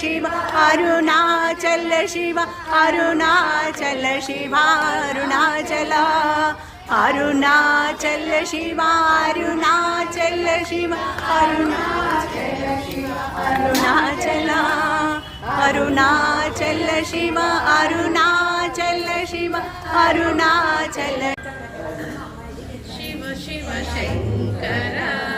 शिव, अरुणाचल शिव अरुणाचल शिव अरुणाचल शिव अरुणाचल शिव अरुणाचल शिव, अरुणाचल अरुणाचल शिव अरुणाचल शिव अरुणाचल। शिव शिव शङ्कर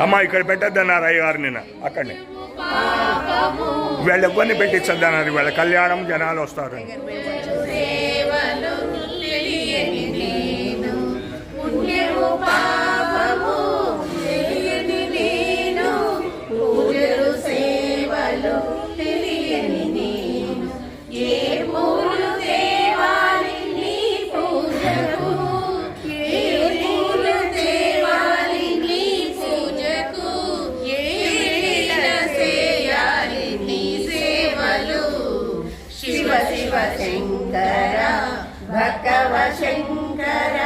అమ్మ ఇక్కడ పెట్టద్దన్నారు అయ్యగారు నిన్న? అక్కడనే. పాపము వీళ్ళు ఎవరిని పెట్టించద్దన్నారు వీళ్ళ కళ్యాణం జనాలు వస్తారు సేవలు శివ శివ శంకర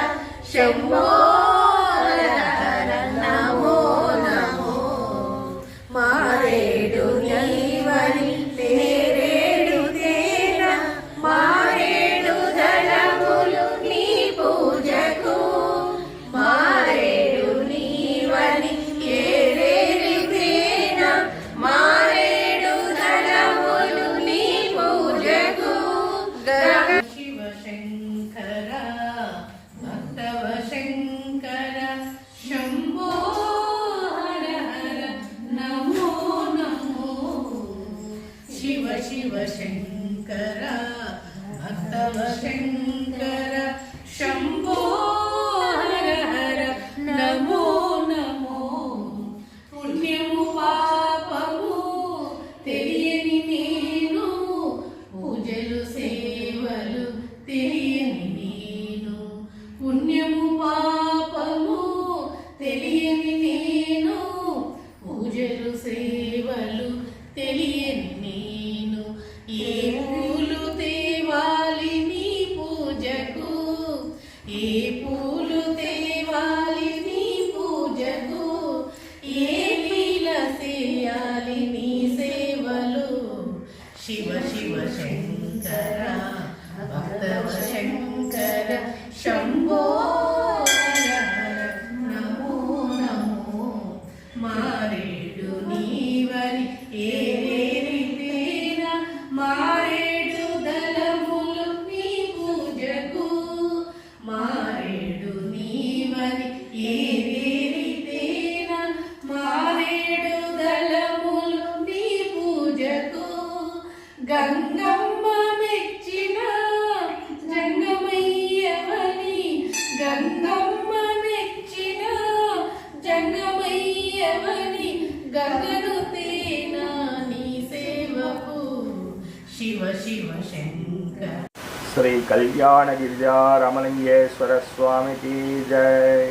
శివ శివ శంకర భక్తవ శంకర శంభో నమో నమో పుణ్యము పాపము తెలియని నేను పూజలు సేవలు తెలియని నేను పుణ్యము పాపము తెలియని నేను పూజలు సే నీ సేవలు. శివ శివ శంకరా. జంగమయ్యవని గగను తేనా నీ సేవకు శివ శివ శంకర శ్రీ కళ్యాణ గిరిజా రమణింగేశ్వర స్వామికి జై